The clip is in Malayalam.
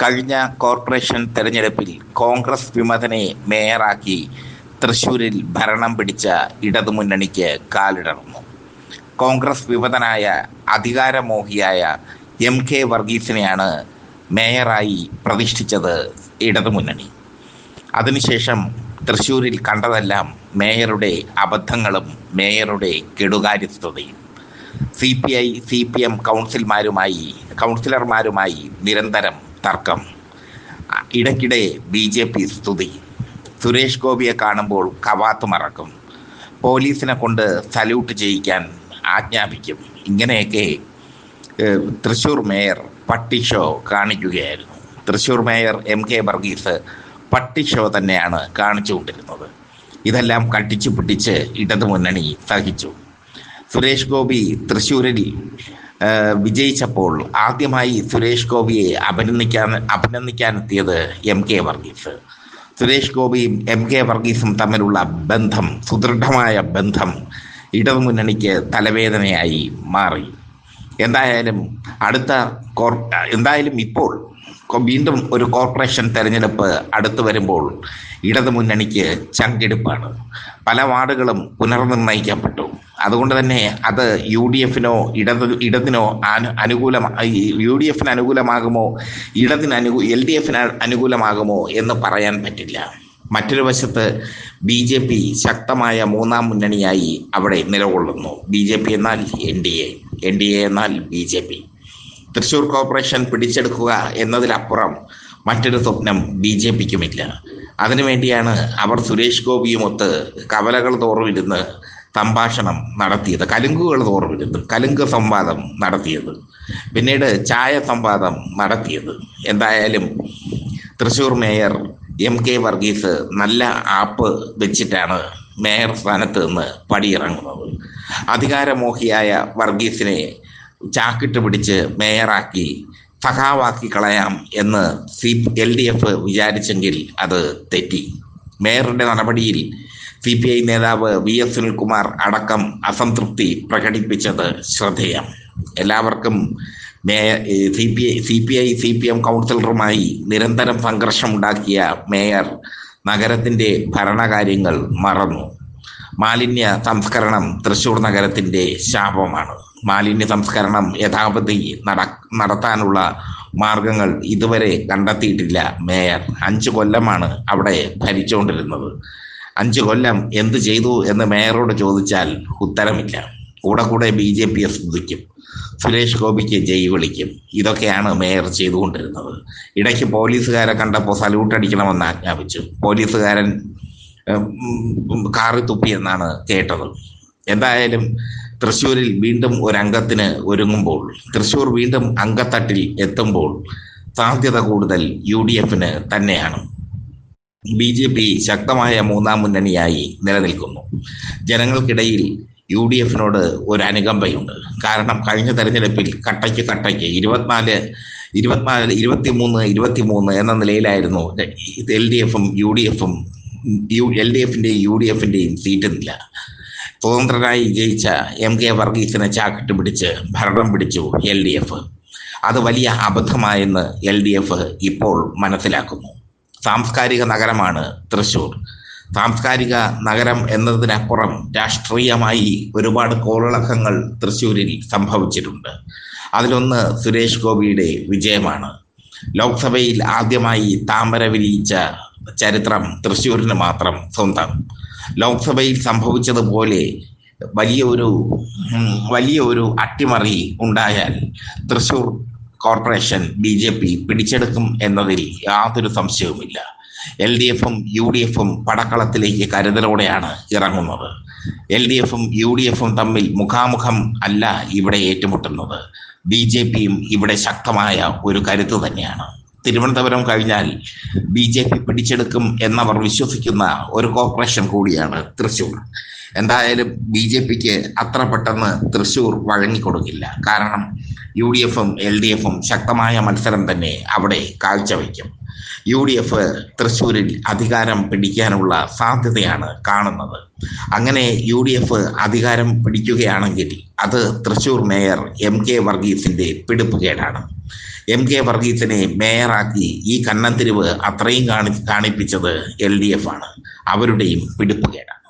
കഴിഞ്ഞ കോർപ്പറേഷൻ തെരഞ്ഞെടുപ്പിൽ കോൺഗ്രസ് വിമതനെ മേയറാക്കി തൃശൂരിൽ ഭരണം പിടിച്ച ഇടതുമുന്നണിക്ക് കാലിടർന്നു. കോൺഗ്രസ് വിമതനായ അധികാരമോഹിയായ എം കെ വർഗീസിനെയാണ് മേയറായി പ്രതിഷ്ഠിച്ചത് ഇടതുമുന്നണി. അതിനുശേഷം തൃശൂരിൽ കണ്ടതെല്ലാം മേയറുടെ അബദ്ധങ്ങളും മേയറുടെ കെടുകാര്യസ്ഥതയും. C P I C P M കൗൺസിൽമാരുമായി കൗൺസിലർമാരുമായി നിരന്തരം തർക്കം. ഇടയ്ക്കിടെ ബി ജെ പി സ്തുതി. സുരേഷ് ഗോപിയെ കാണുമ്പോൾ കവാത്ത് മറക്കും. പോലീസിനെ കൊണ്ട് സല്യൂട്ട് ചെയ്യിക്കാൻ ആജ്ഞാപിക്കും. ഇങ്ങനെയൊക്കെ തൃശ്ശൂർ മേയർ പട്ടി show കാണിക്കുകയായിരുന്നു. Thrissur mayor M K Varghese പട്ടി ഷോ തന്നെയാണ് കാണിച്ചുകൊണ്ടിരുന്നത് ഇതെല്ലാം കട്ടിച്ചു പിടിച്ച് ഇടതുമുന്നണി സഹിച്ചു. സുരേഷ് ഗോപി തൃശ്ശൂരിൽ വിജയിച്ചപ്പോൾ ആദ്യമായി സുരേഷ് ഗോപിയെ അഭിനന്ദിക്കാൻ അഭിനന്ദിക്കാനെത്തിയത് എം കെ വർഗീസ്. സുരേഷ് ഗോപിയും എം കെ വർഗീസും തമ്മിലുള്ള ബന്ധം സുദൃഢമായ ബന്ധം ഇടതുമുന്നണിക്ക് തലവേദനയായി മാറി. എന്തായാലും അടുത്ത കോർ എന്തായാലും ഇപ്പോൾ വീണ്ടും ഒരു കോർപ്പറേഷൻ തെരഞ്ഞെടുപ്പ് അടുത്തു വരുമ്പോൾ ഇടതു മുന്നണിക്ക് ചങ്കെടുപ്പാണ്. പല വാർഡുകളും പുനർനിർണയിക്കപ്പെട്ടു. അതുകൊണ്ട് തന്നെ അത് യു ഡി എഫിനോ ഇടത് ഇടതിനോ അനു അനുകൂലം യു ഡി എഫിന് അനുകൂലമാകുമോ? ഇടതിന് അനുകൂ എൽ ഡി എഫിന് അനുകൂലമാകുമോ എന്ന് പറയാൻ പറ്റില്ല. മറ്റൊരു വശത്ത് ബി ജെ പി ശക്തമായ മൂന്നാം മുന്നണിയായി അവിടെ നിലകൊള്ളുന്നു. ബി ജെ പി എന്നാൽ N D A N D A എന്നാൽ B J P. Thrissur corporation പിടിച്ചെടുക്കുക എന്നതിലപ്പുറം മറ്റൊരു സ്വപ്നം ബി ജെ പിക്കുമില്ല. അതിനുവേണ്ടിയാണ് അവർ സുരേഷ് ഗോപിയുമൊത്ത് കവലകൾ തോറുമിരുന്ന് സംഭാഷണം നടത്തിയത്. കലുങ്കുകൾ തോറുമിരുന്ന് കലുങ്ക് സംവാദം നടത്തിയത്. പിന്നീട് ചായ സംവാദം നടത്തിയത്. എന്തായാലും Thrissur mayor M K Varghese നല്ല ആപ്പ് വെച്ചിട്ടാണ് മേയർ സ്ഥാനത്ത് നിന്ന് പടിയിറങ്ങുന്നത്. അധികാരമോഹിയായ വർഗീസിനെ ചാക്കിട്ട് പിടിച്ച് മേയറാക്കി സഖാവാക്കി കളയാം എന്ന് സി എൽ ഡി എഫ് വിചാരിച്ചെങ്കിൽ അത് തെറ്റി. മേയറുടെ നടപടിയിൽ സി പി ഐ നേതാവ് വി എസ് സുനിൽകുമാർ അടക്കം അസംതൃപ്തി പ്രകടിപ്പിച്ചത് ശ്രദ്ധേയം. എല്ലാവർക്കും mayor C P I C P I C P M കൗൺസിലറുമായി നിരന്തരം സംഘർഷമുണ്ടാക്കിയ മേയർ നഗരത്തിന്റെ ഭരണകാര്യങ്ങൾ മറന്നു. മാലിന്യ സംസ്കരണം തൃശൂർ നഗരത്തിന്റെ ശാപമാണ്. മാലിന്യ സംസ്കരണം യഥാപതി നട നടത്താനുള്ള മാർഗങ്ങൾ ഇതുവരെ കണ്ടെത്തിയിട്ടില്ല മേയർ. അഞ്ചു കൊല്ലമാണ് അവിടെ ഭരിച്ചുകൊണ്ടിരുന്നത്. അഞ്ചു കൊല്ലം എന്ത് ചെയ്തു എന്ന് മേയറോട് ചോദിച്ചാൽ ഉത്തരമില്ല. കൂടെ കൂടെ ബി ജെ പിയെ സ്തുതിക്കും. സുരേഷ് ഗോപിക്ക് ജയ് വിളിക്കും. ഇതൊക്കെയാണ് മേയർ ചെയ്തുകൊണ്ടിരുന്നത്. ഇടയ്ക്ക് പോലീസുകാരെ കണ്ടപ്പോൾ സല്യൂട്ട് അടിക്കണമെന്ന് ആജ്ഞാപിച്ചു. പോലീസുകാരൻ കാറി തുപ്പി എന്നാണ് കേട്ടത്. എന്തായാലും തൃശ്ശൂരിൽ വീണ്ടും ഒരു ഒരുങ്ങുമ്പോൾ തൃശ്ശൂർ വീണ്ടും അംഗത്തട്ടിൽ എത്തുമ്പോൾ സാധ്യത കൂടുതൽ യു ഡി എഫിന് തന്നെയാണ്. ബി ജെ പി ശക്തമായ മൂന്നാം മുന്നണിയായി നിലനിൽക്കുന്നു. ജനങ്ങൾക്കിടയിൽ യു ഡി എഫിനോട് ഒരു അനുകമ്പയുണ്ട്. കാരണം കഴിഞ്ഞ തെരഞ്ഞെടുപ്പിൽ കട്ടയ്ക്ക് കട്ടയ്ക്ക് ഇരുപത്തിനാല് ഇരുപത്തിനാല് ഇരുപത്തിമൂന്ന് ഇരുപത്തിമൂന്ന് എന്ന നിലയിലായിരുന്നു എൽ ഡി എഫും യു ഡി എഫും യു എൽ ഡി എഫിന്റെയും യു ഡി എഫിന്റെയും സീറ്റ് നില. സ്വതന്ത്രനായി ജയിച്ച എം കെ വർഗീസിനെ ചാക്കിട്ട് പിടിച്ച് ഭരണം പിടിച്ചു എൽ ഡി എഫ്. അത് വലിയ അബദ്ധമായെന്ന് എൽ ഡി എഫ് ഇപ്പോൾ മനസ്സിലാക്കുന്നു. സാംസ്കാരിക നഗരമാണ് തൃശൂർ സാംസ്കാരിക നഗരം എന്നതിനപ്പുറം രാഷ്ട്രീയമായി ഒരുപാട് കോളിളക്കങ്ങൾ തൃശ്ശൂരിൽ സംഭവിച്ചിട്ടുണ്ട്. അതിലൊന്ന് സുരേഷ് ഗോപിയുടെ വിജയമാണ്. ലോക്സഭയിൽ ആദ്യമായി താമര വിരിയിച്ച ചരിത്രം തൃശ്ശൂരിന് മാത്രം സ്വന്തം. ലോക്സഭയിൽ സംഭവിച്ചതുപോലെ വലിയ ഒരു വലിയ ഒരു അട്ടിമറി ഉണ്ടായാൽ Thrissur corporation B J P പിടിച്ചെടുക്കും എന്നതിൽ യാതൊരു സംശയവുമില്ല. എൽ ഡി എഫും യു ഡി എഫും പടക്കളത്തിലേക്ക് കരുതലോടെയാണ് ഇറങ്ങുന്നത്. എൽ ഡി എഫും യു ഡി എഫും തമ്മിൽ മുഖാമുഖം അല്ല ഇവിടെ ഏറ്റുമുട്ടുന്നത്. ബി ജെ പിയും ഇവിടെ ശക്തമായ ഒരു കരുത്ത് തന്നെയാണ്. തിരുവനന്തപുരം കഴിഞ്ഞാൽ ബി ജെ പി പിടിച്ചെടുക്കും എന്നവർ വിശ്വസിക്കുന്ന ഒരു കോർപ്പറേഷൻ കൂടിയാണ് തൃശ്ശൂർ. എന്തായാലും ബി ജെ പിക്ക് അത്ര പെട്ടെന്ന് തൃശ്ശൂർ വഴങ്ങിക്കൊടുക്കില്ല. കാരണം യു ഡി എഫും എൽ ഡി എഫും ശക്തമായ മത്സരം തന്നെ അവിടെ കാഴ്ചവെക്കും. യു ഡി എഫ് തൃശ്ശൂരിൽ അധികാരം പിടിക്കാനുള്ള സാധ്യതയാണ് കാണുന്നത്. അങ്ങനെ യു ഡി എഫ് അധികാരം പിടിക്കുകയാണെങ്കിൽ അത് തൃശ്ശൂർ മേയർ എം കെ വർഗീസിന്റെ പിടിപ്പുകേടാണ് എം കെ വർഗീസിനെ മേയറാക്കി ഈ കന്നത്തിരിവ് അത്രയും കാണി കാണിപ്പിച്ചത് എൽ ഡി എഫ് ആണ്. അവരുടെയും പിടിപ്പുകേടാണ്